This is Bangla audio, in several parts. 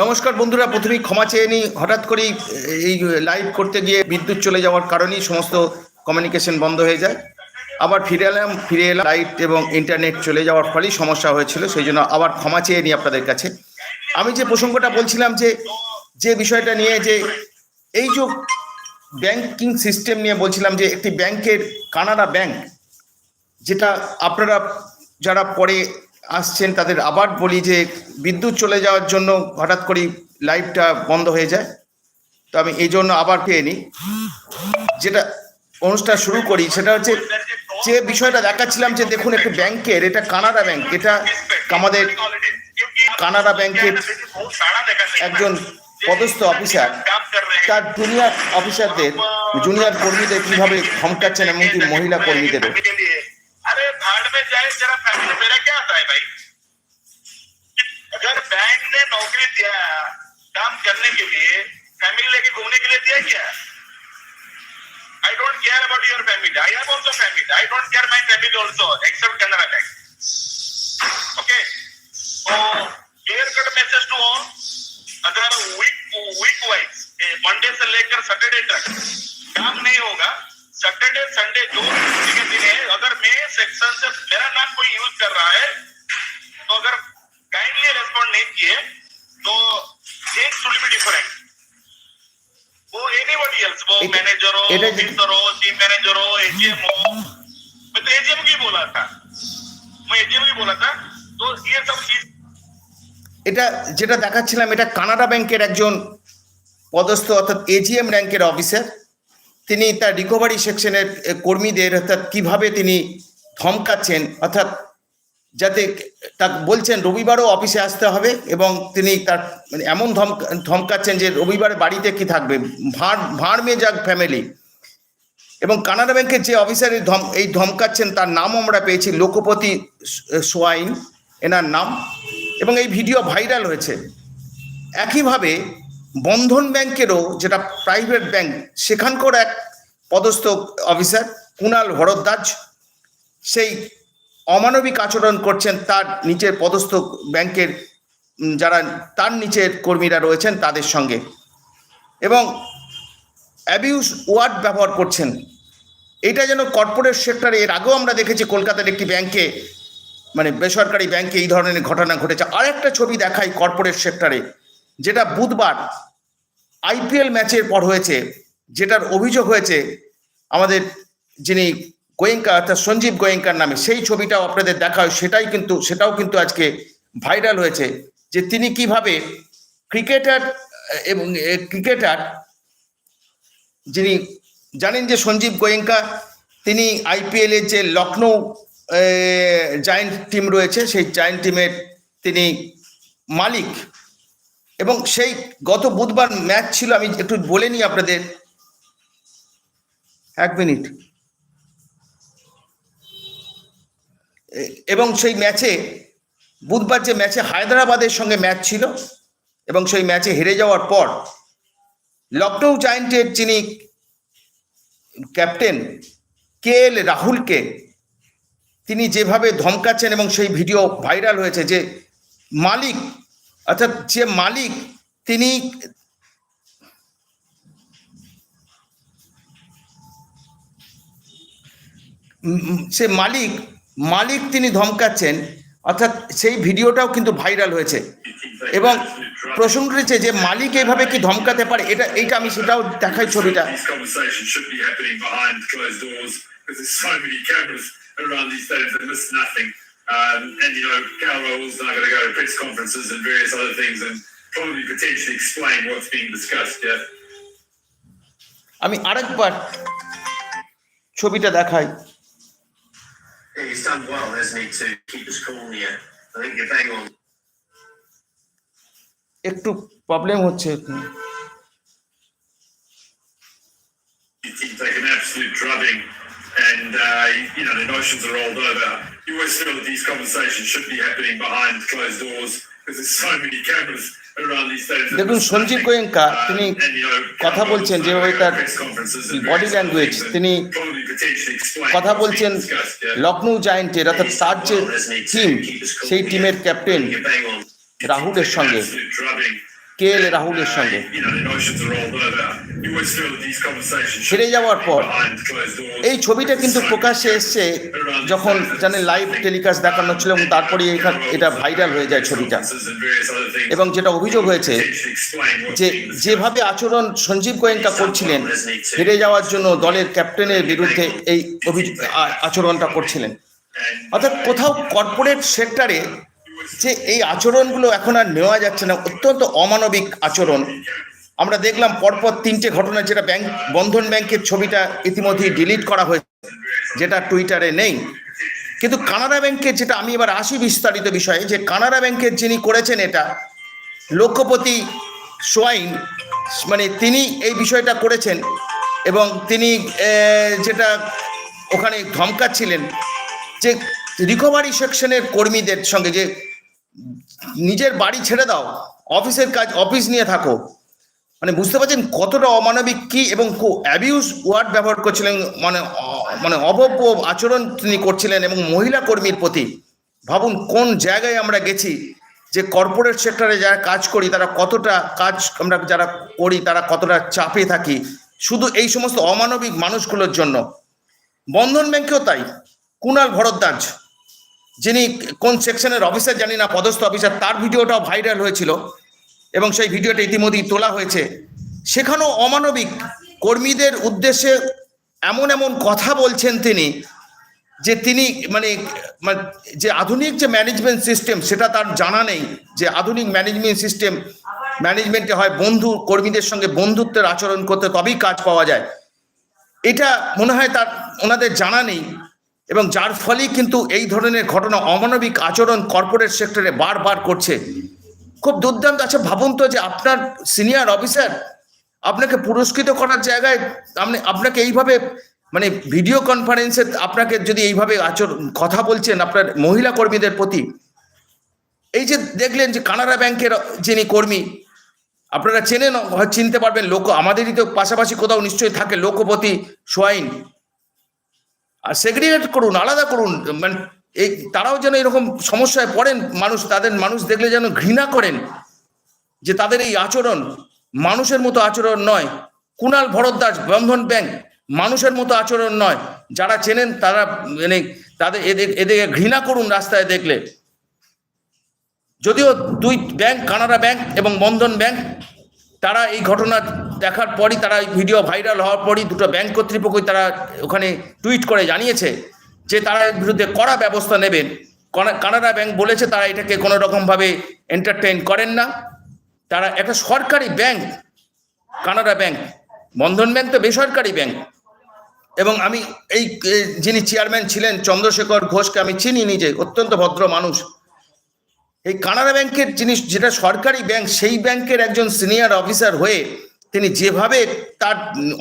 নমস্কার বন্ধুরা, প্রথমেই ক্ষমা চেয়ে নিই। হঠাৎ করেই এই লাইভ করতে গিয়ে বিদ্যুৎ চলে যাওয়ার কারণেই সমস্ত কমিউনিকেশন বন্ধ হয়ে যায়। আবার ফিরে এলাম ফিরে এলাম লাইট এবং ইন্টারনেট চলে যাওয়ার ফলেই সমস্যা হয়েছিল, সেই জন্য আবার ক্ষমা চেয়ে নিই আপনাদের কাছে। আমি যে প্রসঙ্গটা বলছিলাম যে যে বিষয়টা নিয়ে যে এই যে ব্যাংকিং সিস্টেম নিয়ে বলছিলাম যে, একটি ব্যাংকের কানাডা ব্যাংক যেটা আপনারা যারা পরে আসছেন, তাদের আবার বলি যে বিদ্যুৎ চলে যাওয়ার জন্য হঠাৎ করেই লাইভটা বন্ধ হয়ে যায়। তো আমি এই জন্য আবার পেয়ে নিই। যেটা অনুষ্ঠান শুরু করি, সেটা হচ্ছে যে বিষয়টা দেখাচ্ছিলাম যে দেখুন একটি ব্যাংকের, এটা কানাডা ব্যাংক, এটা আমাদের কানাডা ব্যাংকের একজন পদস্থ অফিসার। তার জুনিয়র অফিসারদের জুনিয়র কর্মীদের কীভাবে ধমকাচ্ছেন, এমনকি মহিলা কর্মীদেরও। अरे भाड़ में जाए, जरा फैमिली मेरा क्या आता है भाई? अगर बैंक ने नौकरी दिया, काम करने के लिए फैमिली लेके घूमने के लिए दिया क्या? I don't care about your family I have also family I don't care my family also except Canara bank okay तो clear cut message to all अगर वीक वीक वाइज मंडे से लेकर सैटरडे तक, काम नहीं होगा सैटरडे संडे जो छुट्टी के दिन है अगर मैं सेक्शन से मेरा नाम कोई यूज कर रहा है तो अगर काइंडली रेस्पॉन्ड नहीं किए तो चेंज शुड बी डिफरेंट वो एनीबॉडी एल्स वो it- मैनेजर हो it is- ऑफिसर हो चीफ मैनेजर हो एजीएम हो मैं तो एजीएम की बोला था मैं एजीएम की बोला था तो ये सब चीज এটা যেটা দেখাচ্ছিলাম এটা কানাডা ব্যাংকের একজন পদস্থ অর্থাৎ এজিএম র্যাঙ্কের অফিসার তিনি তার রিকভারি সেকশনের কর্মীদের অর্থাৎ কীভাবে তিনি ধমকাচ্ছেন, অর্থাৎ যাতে তা বলছেন রবিবারও অফিসে আসতে হবে এবং তিনি তার মানে এমন ধম ধমকাচ্ছেন যে রবিবারে বাড়িতে কি থাকবে ভাঁড় ভাঁড় মেয়ে যাক ফ্যামিলি এবং কানাডা ব্যাংকের যে অফিসার ধম, এই ধমকাচ্ছেন, তার নাম আমরা পেয়েছি, লোকপতি সোয়াইন, এনার নাম। এবং এই ভিডিও ভাইরাল হয়েছে। একইভাবে বন্ধন ব্যাংকেরও যেটা প্রাইভেট ব্যাংক সেখানকার এক পদস্থ অফিসার কুণাল ভরদ্বাজ, সেই অমানবিক আচরণ করছেন তার নিচের পদস্থ ব্যাংকের যারা তার নিচের কর্মীরা রয়েছেন তাদের সঙ্গে। এবং অ্যাবিউজ ওয়ার্ড ব্যবহার করছেন। এটা যেন কর্পোরেট সেক্টরে এর আগেও আমরা দেখেছি কলকাতার একটি ব্যাংকে মানে বেসরকারি ব্যাংকে এই ধরনের ঘটনা ঘটেছে। আরেকটা ছবি দেখাই কর্পোরেট সেক্টরে যেটা বুধবার আইপিএল ম্যাচের পর হয়েছে, যেটার অভিযোগ হয়েছে, আমাদের যিনি গোয়েঙ্কা, অর্থাৎ সঞ্জীব গোয়েঙ্কার নামে, সেই ছবিটাও আপনাদের দেখা হয়, সেটাই কিন্তু, সেটাও কিন্তু আজকে ভাইরাল হয়েছে, যে তিনি কীভাবে ক্রিকেটার এবং ক্রিকেটার, যিনি জানেন যে সঞ্জীব গোয়েঙ্কা, তিনি আইপিএলের যে লখনৌ জায়েন্ট টিম রয়েছে, সেই জায়েন্ট টিমের তিনি মালিক। এবং সেই গত বুধবার ম্যাচ ছিল, আমি একটু বলে নিই আপনাদের। এক মিনিট। এবং সেই ম্যাচে বুধবার যে ম্যাচে হায়দ্রাবাদের সঙ্গে ম্যাচ ছিল, এবং সেই ম্যাচে হেরে যাওয়ার পর লখনৌ জায়েন্টের যিনি ক্যাপ্টেন কে এল রাহুলকে, তিনি যেভাবে ধমকাচ্ছেন এবং সেই ভিডিও ভাইরাল হয়েছে যে মালিক অর্থাৎ যে মালিক, তিনি সে মালিক মালিক তিনি ধমকাচ্ছেন, অর্থাৎ সেই ভিডিওটাও কিন্তু ভাইরাল হয়েছে। এবং প্রসঙ্গ রয়েছে যে মালিক এভাবে কি ধমকাতে পারে? এটা, এইটা আমি সেটাও দেখাই ছবিটা। Um, and you know, Cal Raoul's now going to go to press conferences and various other things and probably potentially explain what's being discussed. Yeah. আমি আরেকবার ছবিটা দেখাই Yeah, he's done well, hasn't he, to keep us cool here. I think you're bang on. একটু প্রবলেম হচ্ছে You think take an absolute drubbing and, uh, you know, the emotions are rolled over. You always feel that these conversations should be happening behind closed doors because there's so many cameras দেখুন সঞ্জীব গোয়েঙ্কা Um, তিনি কথা বলছেন যেভাবে তার বডি ল্যাঙ্গুয়েজ তিনি কথা বলছেন. লখনৌ জায়েন্টের অর্থাৎ তার যে টিম সেই টিমের ক্যাপ্টেন. রাহুলের সঙ্গে কে এল রাহুলের সঙ্গে ফিরে যাওয়ার পর. এই ছবিটা কিন্তু প্রকাশ্যে এসছে যখন জানেন লাইভ টেলিকাস্ট দেখানো ছিল এবং তারপরে এখান এটা ভাইরাল হয়ে যায় ছবিটা. এবং যেটা অভিযোগ হয়েছে যে যেভাবে আচরণ সঞ্জীব গোয়েঙ্কা করছিলেন হেরে যাওয়ার জন্য দলের ক্যাপ্টেনের বিরুদ্ধে এই অভিযোগ আচরণটা করছিলেন অর্থাৎ কোথাও কর্পোরেট সেক্টরে যে এই আচরণগুলো এখন আর নেওয়া যাচ্ছে না, অত্যন্ত অমানবিক আচরণ। আমরা দেখলাম পরপর তিনটে ঘটনা, যেটা ব্যাংক, বন্ধন ব্যাংকের ছবিটা ইতিমধ্যেই ডিলিট করা হয়েছে, যেটা টুইটারে নেই। কিন্তু কানাড়া ব্যাংকের যেটা, আমি এবার আসি বিস্তারিত বিষয়ে, যে কানাড়া ব্যাংকের যিনি করেছেন এটা লক্ষ্যপতি সোয়াইন মানে তিনি এই বিষয়টা করেছেন এবং তিনি যেটা ওখানে ধমকাচ্ছিলেন যে রিকভারি সেকশনের কর্মীদের সঙ্গে, যে নিজের বাড়ি ছেড়ে দাও, অফিসের কাজ, অফিস নিয়ে থাকো। মানে বুঝতে পারছেন কতটা অমানবিক কি এবং অ্যাবিউজ ওয়ার্ড ব্যবহার করছিলেন মানে মানে অভব্য আচরণ তিনি করছিলেন এবং মহিলা কর্মীর প্রতি। ভাবুন কোন জায়গায় আমরা গেছি যে কর্পোরেট সেক্টরে যারা কাজ করি, তারা কতটা কাজ আমরা যারা করি, তারা কতটা চাপে থাকি। শুধু এই সমস্ত অমানবিক মানুষগুলোর জন্য। বন্ধন ব্যাংকেও তাই। কুণাল ভরদ্বাজ। যিনি কোন সেকশনের অফিসার জানি না, পদস্থ অফিসার, তার ভিডিওটাও ভাইরাল হয়েছিল এবং সেই ভিডিওটা ইতিমধ্যেই তোলা হয়েছে। সেখানেও অমানবিক কর্মীদের উদ্দেশ্যে এমন এমন কথা বলছেন তিনি, যে তিনি মানে মানে যে আধুনিক যে ম্যানেজমেন্ট সিস্টেম সেটা তার জানা নেই যে আধুনিক ম্যানেজমেন্ট সিস্টেম ম্যানেজমেন্টে হয় বন্ধু, কর্মীদের সঙ্গে বন্ধুত্বের আচরণ করতে তবেই কাজ পাওয়া যায়। এটা মনে হয় তার, ওনাদের জানা নেই। এবং যার ফলেই কিন্তু এই ধরনের ঘটনা অমানবিক আচরণ কর্পোরেট সেক্টরে বারবার করছে। খুব দুর্দান্ত। আছে ভাবুন তো যে আপনার সিনিয়র অফিসার আপনাকে পুরস্কৃত করার জায়গায় আপনি, আপনাকে এইভাবে মানে ভিডিও কনফারেন্সে আপনাকে যদি এইভাবে আচর, কথা বলছেন আপনার মহিলা কর্মীদের প্রতি, এই যে দেখলেন যে কানাড়া ব্যাংকের যিনি কর্মী, আপনারা চেনেন, চিনতে পারবেন, লোক, আমাদেরই তো পাশাপাশি কোথাও নিশ্চয়ই থাকে লোকপতি সোয়াইন। আর সেগ্রিগেট করুন, আলাদা করুন মানে এই তারাও যেন এরকম সমস্যায় পড়েন, মানুষ তাদের, মানুষ দেখলে যেন ঘৃণা করেন, যে তাদের এই আচরণ, মানুষের মতো আচরণ নয়। কুণাল ভরদ্বাজ বন্ধন ব্যাংক, মানুষের মতো আচরণ নয়। যারা চেনেন তারা মানে তাদের, এদের এদের ঘৃণা করুন রাস্তায় দেখলে। যদিও দুই ব্যাংক, কানাডা ব্যাংক এবং বন্ধন ব্যাংক, তারা এই ঘটনা দেখার পরই তারা ভিডিও ভাইরাল হওয়ার পরই দুটো ব্যাংক কর্তৃপক্ষই তারা ওখানে টুইট করে জানিয়েছে যে তারা বিরুদ্ধে কড়া ব্যবস্থা নেবেন। কানাডা ব্যাংক বলেছে তারা এটাকে কোনো রকমভাবে এন্টারটেইন করেন না। তারা একটা সরকারি bank, Canara bank, Bandhan bank তো বেসরকারি ব্যাংক। এবং আমি এই যিনি চেয়ারম্যান ছিলেন চন্দ্রশেখর ঘোষকে আমি চিনি নিজে অত্যন্ত ভদ্র মানুষ। এই কানাড়া ব্যাংকের জিনিস, যেটা সরকারি ব্যাংক, সেই ব্যাংকের একজন সিনিয়র অফিসার হয়ে তিনি যেভাবে তার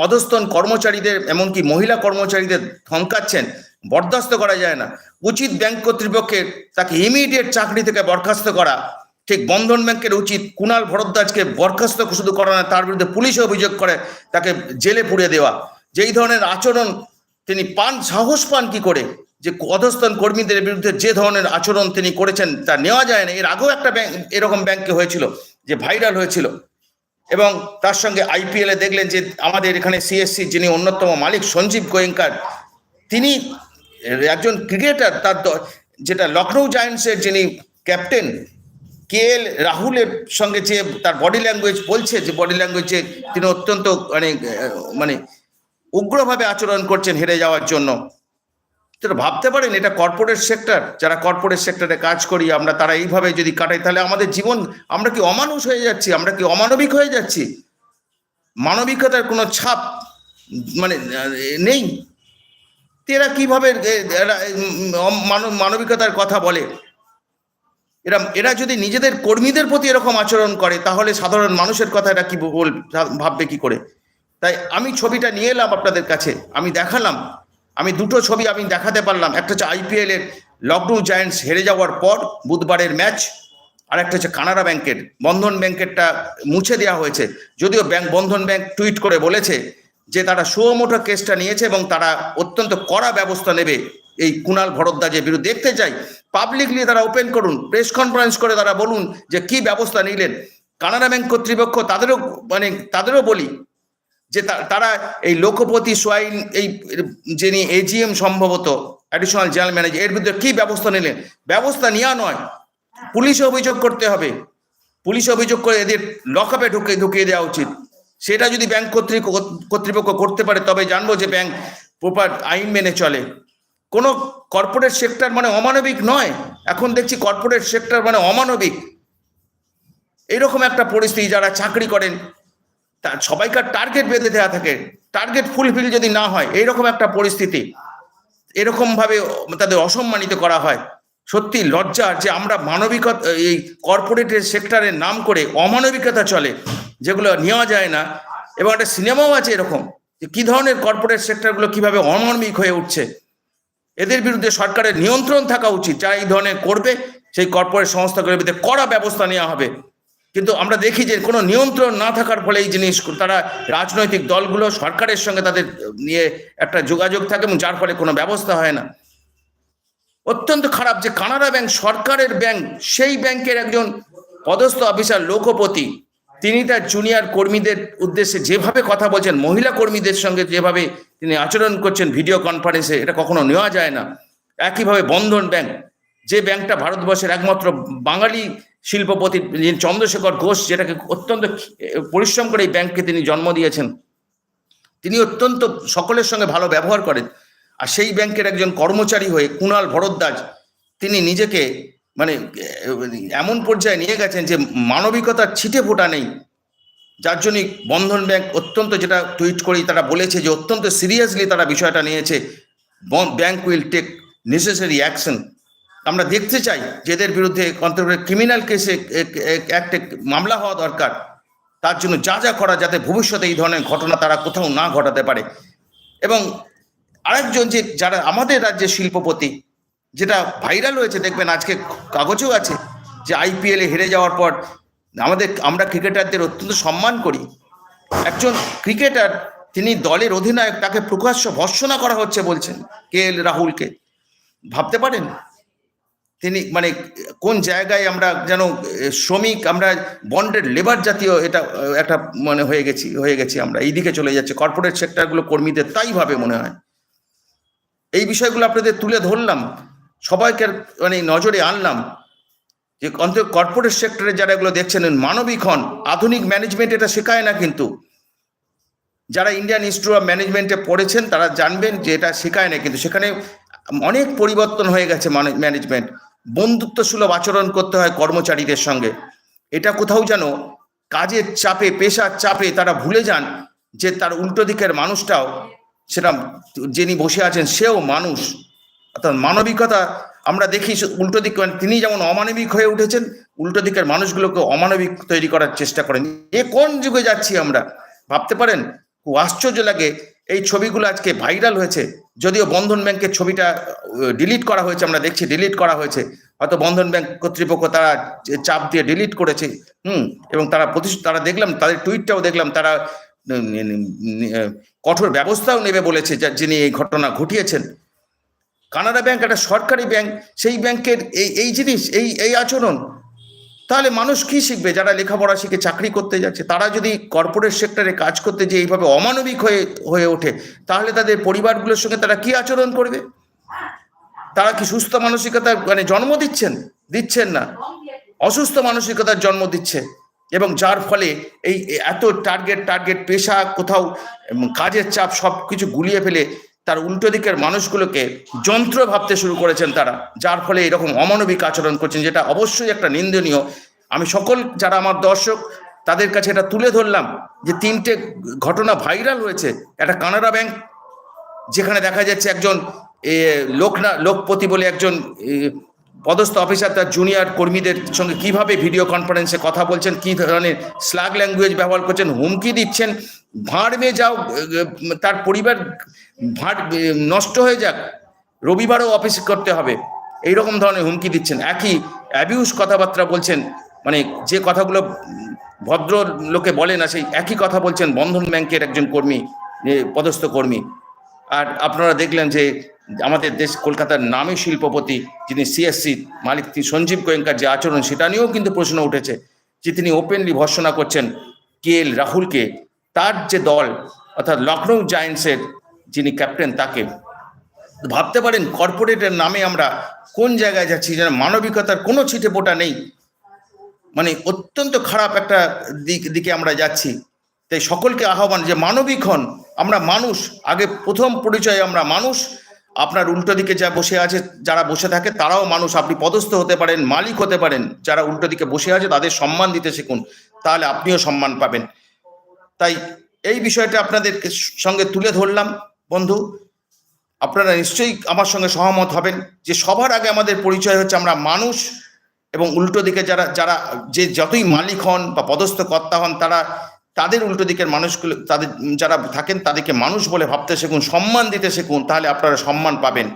অধস্তন কর্মচারীদের, এমনকি মহিলা কর্মচারীদের ধমকাচ্ছেন বরদাস্ত করা যায় না। উচিত ব্যাংক কর্তৃপক্ষের তাকে ইমিডিয়েট চাকরি থেকে বরখাস্ত করা, ঠিক বন্ধন ব্যাংকের উচিত কুণাল ভরদ্বাজকে বরখাস্ত শুধু করা না, তার বিরুদ্ধে পুলিশে অভিযোগ করে তাকে জেলে পুড়িয়ে দেওয়া। যেই ধরনের আচরণ তিনি পান, সাহস পান কি করে? যে অধস্তন কর্মীদের বিরুদ্ধে যে ধরনের আচরণ তিনি করেছেন তা নেওয়া যায় না। এর আগেও একটা ব্যাংক, এরকম ব্যাংকে হয়েছিল, যে ভাইরাল হয়েছিল। এবং তার সঙ্গে আইপিএল দেখলেন যে আমাদের এখানে সিএসসি যিনি অন্যতম মালিক সঞ্জীব গোয়েঙ্কার, তিনি একজন ক্রিকেটার, তার যেটা লখনৌ জায়ান্টসের যিনি ক্যাপ্টেন, কে এল রাহুলের সঙ্গে যে তার বডি ল্যাঙ্গুয়েজ বলছে, যে বডি ল্যাঙ্গুয়েজে তিনি অত্যন্ত মানে মানে উগ্রভাবে আচরণ করছেন হেরে যাওয়ার জন্য। তো ভাবতে পারেন, এটা কর্পোরেট সেক্টর যারা কর্পোরেট সেক্টরে কাজ করি, আমরা তারা এইভাবে যদি কাটাই, তাহলে আমাদের জীবন, আমরা কি অমানুষ হয়ে যাচ্ছি? আমরা কি অমানবিক হয়ে যাচ্ছি? মানবিকতার কোনো ছাপ মানে নেই। এরা কীভাবে মানবিকতার কথা বলে? এরা এরা যদি নিজেদের কর্মীদের প্রতি এরকম আচরণ করে, তাহলে সাধারণ মানুষের কথা এরা কি বল, ভাববে কি করে? তাই আমি ছবিটা নিয়ে এলাম আপনাদের কাছে, আমি দেখালাম। আমি দুটো ছবি আমি দেখাতে পারলাম। একটা হচ্ছে আইপিএল এর লকডাউন জায়ান্টস হেরে যাওয়ার পর বুধবারের ম্যাচ, আর একটা হচ্ছে কানাড়া ব্যাংকের। বন্ধন ব্যাংকেরটা মুছে দেওয়া হয়েছে। যদিও ব্যাংক বন্ধন ব্যাংক টুইট করে বলেছে যে তারা সুমোটো কেসটা নিয়েছে এবং তারা অত্যন্ত কড়া ব্যবস্থা নেবে এই কুণাল ভরদ্বাজের বিরুদ্ধে। দেখতে চাই পাবলিকলি তারা ওপেন করুন প্রেস কনফারেন্স করে তারা বলুন যে কি ব্যবস্থা নিলেন। কানাডা ব্যাংক কর্তৃপক্ষ তাদেরও মানে তাদেরও বলি যে তারা এই লোকপতি সোয়াইন এই যিনি এজিএম সম্ভবত অ্যাডিশনাল জেনারেল ম্যানেজার এর বিরুদ্ধে কি ব্যবস্থা নিলেন? ব্যবস্থা নেওয়া নয়। পুলিশে অভিযোগ করতে হবে। পুলিশে অভিযোগ করে এদের লকআপে ঢুকে, ঢুকিয়ে দেওয়া উচিত। সেটা যদি ব্যাংক কর্তৃপক্ষ করতে পারে, তবে জানব যে ব্যাংক প্রপার আইন মেনে চলে। কোনো কর্পোরেট সেক্টর মানে অমানবিক নয়। এখন দেখছি কর্পোরেট সেক্টর মানে অমানবিক। এইরকম একটা পরিস্থিতি, যারা চাকরি করেন তার সবাইকার টার্গেট বেঁধে দেওয়া থাকে। টার্গেট ফুলফিল যদি না হয়, এইরকম একটা পরিস্থিতি এরকম ভাবে তাদের অসম্মানিত করা হয়। সত্যি লজ্জার যে আমরা মানবিকতা, এই কর্পোরেটের সেক্টরের নাম করে অমানবিকতা চলে, যেগুলো নেওয়া যায় না। এবং একটা সিনেমাও আছে এরকম, যে কি ধরনের কর্পোরেট সেক্টরগুলো কীভাবে অমানবিক হয়ে উঠছে। এদের বিরুদ্ধে সরকারের নিয়ন্ত্রণ থাকা উচিত, যারা এই ধরনের করবে, সেই কর্পোরেট সংস্থাগুলোর বিরুদ্ধে কড়া ব্যবস্থা নেওয়া হবে। কিন্তু আমরা দেখি যে কোনো নিয়ন্ত্রণ না থাকার ফলে এই জিনিস, তারা রাজনৈতিক দলগুলো সরকারের সঙ্গে তাদের নিয়ে একটা যোগাযোগ থাকে এবং যার ফলে কোনো ব্যবস্থা হয় না। অত্যন্ত খারাপ যে কানাডা ব্যাংক, সরকারের ব্যাংক, সেই ব্যাংকের একজন পদস্থ অফিসার, লোকপতি, তিনি তার জুনিয়র কর্মীদের উদ্দেশ্যে যেভাবে কথা বলছেন, মহিলা কর্মীদের সঙ্গে যেভাবে তিনি আচরণ করছেন ভিডিও কনফারেন্সে এটা কখনো নেওয়া যায় না। একইভাবে বন্ধন ব্যাংক, যে ব্যাংকটা ভারতবর্ষের একমাত্র বাঙালি শিল্পপতি চন্দ্রশেখর ঘোষ, যেটাকে অত্যন্ত পরিশ্রম করে এই ব্যাংককে তিনি জন্ম দিয়েছেন, তিনি অত্যন্ত সকলের সঙ্গে ভালো ব্যবহার করেন। আর সেই ব্যাংকের একজন কর্মচারী হয়ে কুণাল ভরদ্বাজ, তিনি নিজেকে মানে এমন পর্যায়ে নিয়ে গেছেন যে মানবিকতার ছিটে ফোটা নেই। যার জন্যই বন্ধন ব্যাংক অত্যন্ত যেটা টুইট করেই তারা বলেছে যে অত্যন্ত সিরিয়াসলি তারা বিষয়টা নিয়েছে। Bank will take necessary action. আমরা দেখতে চাই যে এদের বিরুদ্ধে ক্রিমিনাল কেসে একটা মামলা হওয়া দরকার। তার জন্য যা যা করা যাতে ভবিষ্যতে এই ধরনের ঘটনা তারা কোথাও না ঘটাতে পারে। এবং আরেকজন যে যারা আমাদের রাজ্যের শিল্পপতি, যেটা ভাইরাল হয়েছে, দেখবেন আজকে কাগজেও আছে যে আইপিএল এ হেরে যাওয়ার পর আমাদের, আমরা ক্রিকেটারদের অত্যন্ত সম্মান করি। একজন ক্রিকেটার, তিনি দলের অধিনায়ক, তাকে প্রকাশ্য ভর্সনা করা হচ্ছে বলছেন কে এল রাহুলকে। ভাবতে পারেন? তিনি মানে কোন জায়গায় আমরা যেন শ্রমিক, আমরা বন্ডেড লেবার জাতীয় এটা একটা মানে হয়ে গেছি হয়ে গেছি আমরা, এই দিকে চলে যাচ্ছে। কর্পোরেট সেক্টরগুলো কর্মীদের তাই ভাবে মনে হয়। এই বিষয়গুলো আপনাদের তুলে ধরলাম, সবাইকে মানে নজরে আনলাম, যে অন্তত কর্পোরেট সেক্টরে যারা এগুলো দেখছেন, মানবিক হন, আধুনিক ম্যানেজমেন্ট এটা শেখায় না কিন্তু। যারা ইন্ডিয়ান ইনস্টিটিউট অফ ম্যানেজমেন্টে পড়েছেন, তারা জানবেন যে এটা শেখায় না কিন্তু, সেখানে অনেক পরিবর্তন হয়ে গেছে ম্যানেজমেন্ট বন্ধুত্ব সুলভ আচরণ করতে হয় কর্মচারীদের সঙ্গে। এটা কোথাও যেন কাজের চাপে, পেশার চাপে তারা ভুলে যান যে তার উল্টো দিকের মানুষটাও সেটা যিনি বসে আছেন সেও মানুষ। অর্থাৎ মানবিকতা আমরা দেখি উল্টো দিক মানে তিনি যেমন অমানবিক হয়ে উঠেছেন, উল্টো দিকের মানুষগুলোকে অমানবিক তৈরি করার চেষ্টা করেন। এ কোন যুগে যাচ্ছি আমরা? ভাবতে পারেন? খুব আশ্চর্য লাগে এই ছবিগুলো আজকে ভাইরাল হয়েছে। যদিও বন্ধন ব্যাংকের ছবিটা ডিলিট করা হয়েছে, আমরা দেখছি ডিলিট করা হয়েছে। হয়তো বন্ধন ব্যাংক কর্তৃপক্ষ তারা চাপ দিয়ে ডিলিট করেছে, হুম, এবং তারা প্রতিশ তারা দেখলাম, তাদের টুইটটাও দেখলাম, তারা কঠোর ব্যবস্থাও নেবে বলেছে যিনি এই ঘটনা ঘটিয়েছেন। কানাডা ব্যাংক একটা সরকারি ব্যাংক, সেই ব্যাংকের এই এই জিনিস, এই এই আচরণ তাহলে মানুষ কি শিখবে? যারা লেখাপড়া শিখে চাকরি করতে যাচ্ছে, তারা যদি কর্পোরেট সেক্টরে কাজ করতে যে এইভাবে অমানবিক হয়ে হয়ে ওঠে, তাহলে তাদের পরিবারগুলোর সঙ্গে তারা কি আচরণ করবে? তারা কি সুস্থ মানসিকতার মানে জন্ম দিচ্ছেন? দিচ্ছেন না। অসুস্থ মানসিকতার জন্ম দিচ্ছে। এবং যার ফলে এই, এত টার্গেট টার্গেট পেশা কোথাও কাজের চাপ সব কিছু গুলিয়ে ফেলে তার উল্টো দিকের মানুষগুলোকে যন্ত্র ভাবতে শুরু করেছেন তারা, যার ফলে এরকম অমানবিক আচরণ করছেন, যেটা অবশ্যই একটা নিন্দনীয়। আমি সকল যারা আমার দর্শক, তাদের কাছে এটা তুলে ধরলাম যে তিনটে ঘটনা ভাইরাল হয়েছে। একটা কানাডা ব্যাংক, যেখানে দেখা যাচ্ছে একজন লোকনা, লোকপতি বলে একজন পদস্থ অফিসার, তার জুনিয়র কর্মীদের সঙ্গে কীভাবে ভিডিও কনফারেন্সে কথা বলছেন, কি ধরনের স্লাগ ল্যাঙ্গুয়েজ ব্যবহার করছেন, হুমকি দিচ্ছেন ভাঁড়বে যাও তার পরিবার এ, নষ্ট হয়ে যাক। রবিবারও অফিস করতে হবে। এইরকম ধরনের হুমকি দিচ্ছেন। একই অ্যাবিউস কথাবার্তা বলছেন মানে যে কথাগুলো ভদ্র লোকে বলে না সেই একই কথা বলছেন বন্ধন ব্যাংকের একজন কর্মী পদস্থ কর্মী। আর আপনারা দেখলেন যে আমাদের দেশ কলকাতার নামী শিল্পপতি যিনি সিএসসি মালিক তিনি সঞ্জীব গোয়েঙ্কার যে আচরণ সেটা নিয়েও কিন্তু প্রশ্ন উঠেছে যে তিনি ওপেনলি ভর্সনা করছেন কে এল রাহুলকে। তার যে দল অর্থাৎ লখনৌ জায়েন্টসের যিনি ক্যাপ্টেন, তাকে ভাবতে পারেন কর্পোরেটের নামে আমরা কোন জায়গায় যাচ্ছি, যেন মানবিকতার কোনো ছিটে পোটা নেই। মানে অত্যন্ত খারাপ একটা দিক, দিকে আমরা যাচ্ছি। তাই সকলকে আহ্বান যে মানবিক হন, আমরা মানুষ, আগে প্রথম পরিচয় আমরা মানুষ। আপনার উল্টো দিকে যা বসে আছে, যারা বসে থাকে, তারাও মানুষ। আপনি পদস্থ হতে পারেন, মালিক হতে পারেন। যারা উল্টো দিকে বসে আছে, তাদের সম্মান দিতে শিখুন। তাহলে আপনিও সম্মান পাবেন। তাই এই বিষয়টা আপনাদের সঙ্গে তুলে ধরলাম। বন্ধু, আপনারা নিশ্চয়ই আমার সঙ্গে সহমত হবেন যে সবার আগে আমাদের পরিচয় হচ্ছে আমরা মানুষ এবং উল্টো দিকে যারা যারা যে যতই মালিক হন বা পদস্থ কর্তা হন, তারা তাদের উল্টো দিকের মানুষগুলো, তাদের যারা থাকেন তাদেরকে মানুষ বলে ভাবতে শিখুন, সম্মান দিতে শিখুন, তাহলে আপনারা সম্মান পাবেন।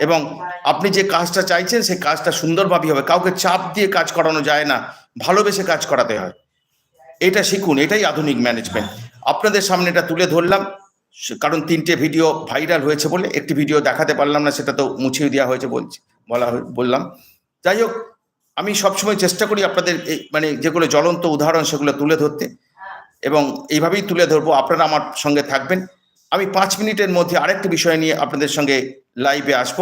এবং আপনি যে কাজটা চাইছেন, সেই কাজটা সুন্দরভাবেই হবে। কাউকে চাপ দিয়ে কাজ করানো যায় না, ভালোবেসে কাজ করাতে হয়। এটা শিখুন, এটাই আধুনিক ম্যানেজমেন্ট আপনাদের সামনে এটা তুলে ধরলাম। কারণ তিনটে ভিডিও ভাইরাল হয়েছে বলে একটি ভিডিও দেখাতে পারলাম না, সেটা তো মুছিয়ে দেওয়া হয়েছে বলছি, বলা বললাম। যাই হোক, আমি সবসময় চেষ্টা করি আপনাদের মানে যেগুলো জ্বলন্ত উদাহরণ সেগুলো তুলে ধরতে এবং এইভাবেই তুলে ধরবো, আপনারা আমার সঙ্গে থাকবেন। আমি পাঁচ মিনিটের মধ্যে আরেকটি বিষয় নিয়ে আপনাদের সঙ্গে লাইভে আসব।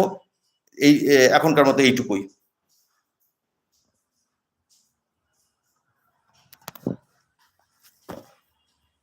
এই এখনকার মতো এইটুকুই।